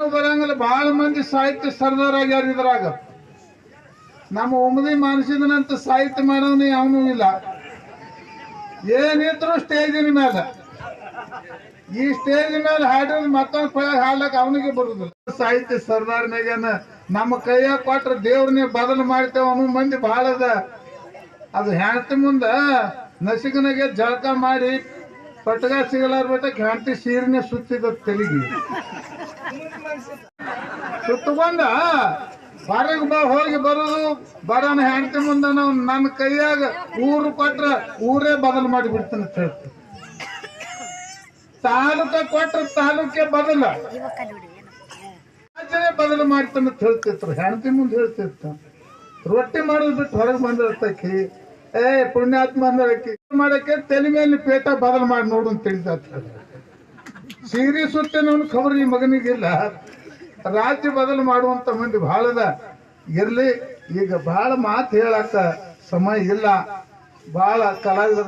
ಬರಂಗಿಲ್ಲ ಬಹಳ ಮಂದಿ ಸಾಹಿತ್ಯ ಸರ್ದಾರ್ ಆಗ್ಯಾರ ಇದ್ರಾಗ ನಮ್ಮ ಒಮ್ಮದಿ ಮಾನಸಿದನಂತ ಸಾಹಿತ್ಯ ಮಾಡೋನು ಅವನು ಇಲ್ಲ. ಏನಿದ್ರು ಸ್ಟೇಜಿನ ಮೇಲೆ ಈ ಸ್ಟೇಜ್ ಮೇಲೆ ಹಾಡಿದ್ರೆ ಮತ್ತೊಂದು ಪಳ ಹಾಡ್ಲಕ್ ಅವನಿಗೆ ಬರುದಿಲ್ಲ. ಸಾಹಿತ್ಯ ಸರ್ದಾರ್ನಾಗೇನ ನಮ್ಮ ಕೈಯಾಗ ಕೊಟ್ರ ದೇವ್ರನ್ನೇ ಬದಲು ಮಾಡ್ತೇವ ಅವನು ಮಂದಿ ಬಹಳ ಅದ. ಅದು ಹೆಂಡತಿ ಮುಂದ ನಸಿಕನಾಗೆ ಜಳಕ ಮಾಡಿ ಪಟ್ಗ ಸಿಗಲಾರ ಬಿಟ್ಟಕ್ಕೆ ಹೆಣ್ತಿ ಸೀರಿನ ಸುತ್ತಿದ ತೆಲಿಗಿ. ಸುತ್ತಕೊಂಡ ಹೊರಗೆ ಬಾ, ಹೋಗಿ ಬರೋದು. ಬರೋಣ ಹೆಂಡತಿ ಮುಂದೆ ನಾವು ನನ್ನ ಕೈಯಾಗ ಊರು ಕೊಟ್ರ ಊರೇ ಬದಲು ಮಾಡಿ ಬಿಡ್ತಾನೆ ತಾಲೂಕ ಕೊಟ್ರ ತಾಲೂಕೆ ಬದಲ. ರಾಜ್ಯನೇ ಬದಲು ಮಾಡ್ತಾನೆ ಹೇಳ್ತಿದ್ರು. ಹೆಂಡತಿ ಮುಂದೆ ಹೇಳ್ತಿತ್ತು ರೊಟ್ಟಿ ಮಾಡೋದು ಬಿಟ್ಟು ಹೊರಗೆ ಬಂದಿರ್ತಕ್ಕಿ. ಏ, ಪುಣ್ಯಾತ್ಮ ಅಂದಕ್ಕೆ ಮಾಡಕ್ಕೆ ತಲೆ ಮೇಲೆ ಪೇಟ ಬದಲು ಮಾಡಿ ನೋಡು ಅಂತ ತಿಳಿದ ಸೀರೆ ಸುತ್ತೇನವನು ಖಬರ್ ಈ ಮಗನಿಗಿಲ್ಲ ರಾಜ್ಯ ಬದಲು ಮಾಡುವಂತ ಮಂದಿ ಬಹಳದ ಇರ್ಲಿ, ಈಗ ಬಹಳ ಮಾತು ಹೇಳಕ್ಕ ಸಮಯ ಇಲ್ಲ. ಬಹಳ ಕಲಾವಿದರು